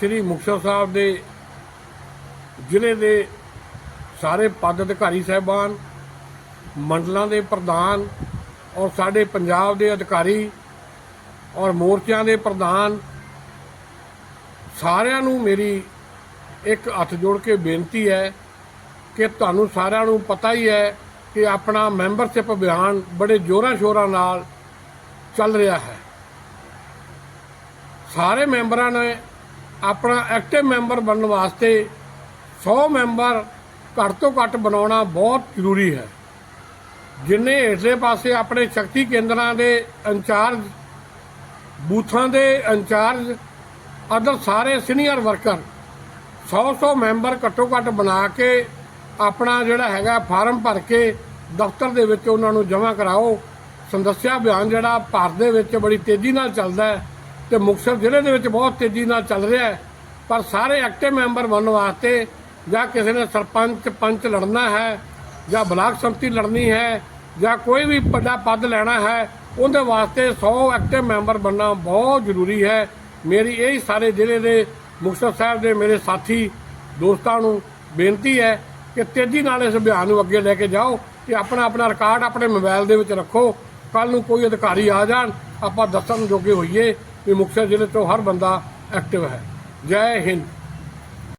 ਸ੍ਰੀ ਮੁਕਤਸਰ ਸਾਹਿਬ ਦੇ ਜ਼ਿਲ੍ਹੇ ਦੇ ਸਾਰੇ ਪਦ ਅਧਿਕਾਰੀ ਸਾਹਿਬਾਨ, ਮੰਡਲਾਂ ਦੇ ਪ੍ਰਧਾਨ ਔਰ ਸਾਡੇ ਪੰਜਾਬ ਦੇ ਅਧਿਕਾਰੀ ਔਰ ਮੋਰਚਿਆਂ ਦੇ ਪ੍ਰਧਾਨ, ਸਾਰਿਆਂ ਨੂੰ ਮੇਰੀ ਇੱਕ ਹੱਥ ਜੋੜ ਕੇ ਬੇਨਤੀ ਹੈ ਕਿ ਤੁਹਾਨੂੰ ਸਾਰਿਆਂ ਨੂੰ ਪਤਾ ਹੀ ਹੈ ਕਿ ਆਪਣਾ ਮੈਂਬਰਸ਼ਿਪ ਅਭਿਆਨ ਬੜੇ ਜ਼ੋਰਾਂ ਸ਼ੋਰਾਂ ਨਾਲ ਚੱਲ ਰਿਹਾ ਹੈ। ਸਾਰੇ ਮੈਂਬਰਾਂ ਨੇ ਆਪਣਾ ਐਕਟਿਵ ਮੈਂਬਰ ਬਣਨ ਵਾਸਤੇ 100 ਮੈਂਬਰ ਘੱਟ ਤੋਂ ਘੱਟ ਬਣਾਉਣਾ ਬਹੁਤ ਜ਼ਰੂਰੀ ਹੈ। ਜਿੰਨੇ ਹੇਠਲੇ ਪਾਸੇ ਆਪਣੇ ਸ਼ਕਤੀ ਕੇਂਦਰਾਂ ਦੇ ਇੰਚਾਰਜ, ਬੂਥਾਂ ਦੇ ਇੰਚਾਰਜ ਅਦਰ ਸਾਰੇ ਸੀਨੀਅਰ ਵਰਕਰ 100-100 ਮੈਂਬਰ ਘੱਟੋ ਘੱਟ ਬਣਾ ਕੇ ਆਪਣਾ ਜਿਹੜਾ ਹੈਗਾ ਫਾਰਮ ਭਰ ਕੇ ਦਫ਼ਤਰ ਦੇ ਵਿੱਚ ਉਹਨਾਂ ਨੂੰ ਜਮ੍ਹਾਂ ਕਰਾਓ। ਸੰਦਸਿਆ ਅਭਿਆਨ ਜਿਹੜਾ ਭਾਰਤ ਦੇ ਵਿੱਚ ਬੜੀ ਤੇਜ਼ੀ ਨਾਲ ਚੱਲਦਾ ਹੈ। ਤੇ ਮੁਕਤਸਰ ਜ਼ਿਲ੍ਹੇ ਦੇ ਵਿੱਚ ਬਹੁਤ ਤੇਜ਼ੀ ਨਾਲ ਚੱਲ ਰਿਹਾ ਹੈ। ਪਰ ਸਾਰੇ ਐਕਟਿਵ ਮੈਂਬਰ ਬਣਨ ਵਾਸਤੇ ਜਾਂ ਕਿਸੇ ਨੇ ਸਰਪੰਚ ਪੰਚ ਲੜਨਾ ਹੈ, ਜਾਂ ਬਲਾਕ ਸੰਮਤੀ ਲੜਨੀ ਹੈ, ਜਾਂ ਕੋਈ ਵੀ ਵੱਡਾ ਪਦ ਲੈਣਾ ਹੈ, ਉਹਦੇ ਵਾਸਤੇ 100 ਐਕਟਿਵ ਮੈਂਬਰ ਬਣਨਾ ਬਹੁਤ ਜ਼ਰੂਰੀ ਹੈ। ਮੇਰੀ ਇਹ ਹੀ ਸਾਰੇ ਜ਼ਿਲ੍ਹੇ ਦੇ, ਮੁਕਤਸਰ ਸਾਹਿਬ ਦੇ ਮੇਰੇ ਸਾਥੀ, ਦੋਸਤਾਂ ਨੂੰ ਬੇਨਤੀ ਹੈ ਕਿ ਤੇਜ਼ੀ ਨਾਲ ਇਸ ਅਭਿਆਨ ਨੂੰ ਅੱਗੇ ਲੈ ਕੇ ਜਾਓ ਤੇ ਆਪਣਾ ਆਪਣਾ ਰਿਕਾਰਡ ਆਪਣੇ ਮੋਬਾਈਲ ਦੇ ਵਿੱਚ ਰੱਖੋ। ਕੱਲ ਨੂੰ ਕੋਈ ਅਧਿਕਾਰੀ ਆ ਜਾਣ, ਆਪਾਂ ਦੱਸਣ ਜੋਗੇ ਹੋਈਏ। ਵੀ ਮੁਕਤਸਰ ਜ਼ਿਲ੍ਹੇ ਤੋਂ ਹਰ ਬੰਦਾ ਐਕਟਿਵ ਹੈ। ਜੈ ਹਿੰਦ।